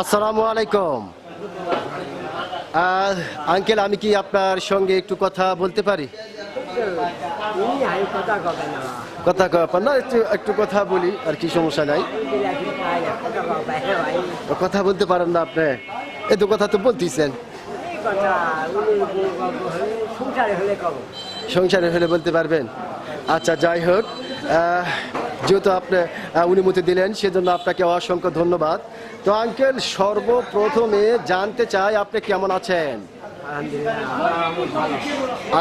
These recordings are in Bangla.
আসসালামু আলাইকুম আঙ্কেল, আমি কি আপনার সঙ্গে একটু কথা বলতে পারি. কথা কয় না, একটু একটু কথা বলি, আর কি সমস্যা নাই. কথা বলতে পারেন না আপনি এই তো কথা তো বলতেছেন সংসারে হলে বলতে পারবেন আচ্ছা যাই হোক যেহেতু আপনি অনুমতি দিলেন, সেজন্য আপনাকে অসংখ্য ধন্যবাদ। তো আঙ্কেল, সর্বপ্রথমে জানতে চাই আপনি কেমন আছেন?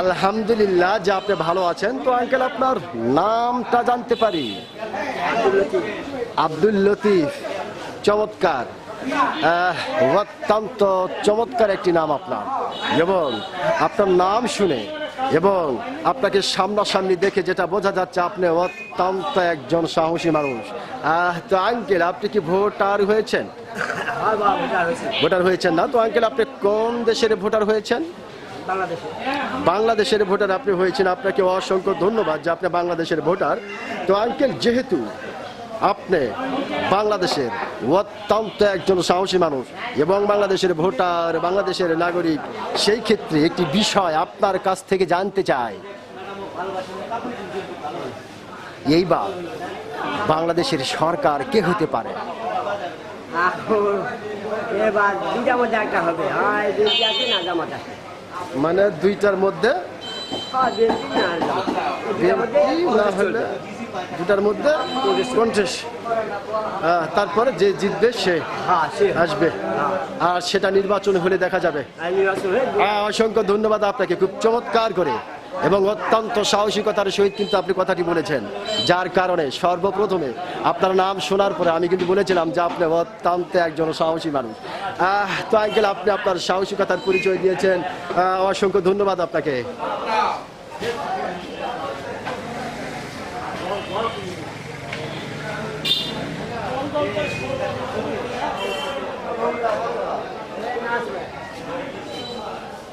আলহামদুলিল্লাহ, যে আপনি ভালো আছেন। তো আঙ্কেল, আপনার নামটা জানতে পারি? আব্দুল লতিফ। চমৎকার। অত্যন্ত চমৎকার একটি নাম আপনার। এবং আপনার নাম শুনে এবং আপনাকে সামনাসামনি দেখে যেটা বোঝা যাচ্ছে আপনি অত্যন্ত একজন সাহসী মানুষ। আহ, তো আঙ্কেল আপনি কি ভোটার হয়েছেন? ভোটার হয়েছেন না? তো আঙ্কেল আপনি কোন দেশের ভোটার হয়েছেন? বাংলাদেশের ভোটার আপনি হয়েছেন। আপনাকে অসংখ্য ধন্যবাদ যে আপনি বাংলাদেশের ভোটার। তো আঙ্কেল যেহেতু আপনি বাংলাদেশের অত্যন্ত একজন সাহসী মানুষ এবং বাংলাদেশের ভোটার বাংলাদেশের নাগরিক সেই ক্ষেত্রে একটি বিষয় আপনার কাছ থেকে জানতে চাই। এইবার বাংলাদেশের সরকার কে হতে পারে? এবার দুইটার মধ্যে একটা হবে। মানে দুইটার মধ্যে হ্যাঁ না হলে দুটার মধ্যে কন্টেস্ট তারপরে যে জিতবে সে হ্যাঁ সে আসবে। আর সেটা নির্বাচন হলে দেখা যাবে। হয়ে অসংখ্য ধন্যবাদ আপনাকে। খুব চমৎকার করে। এবং অত্যন্ত সাহসিকতার সহিত কিন্তু আপনি কথাটি বলেছেন। যার কারণে সর্বপ্রথমে আপনার নাম শোনার পরে আমি কিন্তু বলেছিলাম যে আপনি অত্যন্ত একজন সাহসী মানুষ। আহ, তো আঙ্কেল আপনি আপনার সাহসিকতার পরিচয় দিয়েছেন। অসংখ্য ধন্যবাদ আপনাকে। どうだ?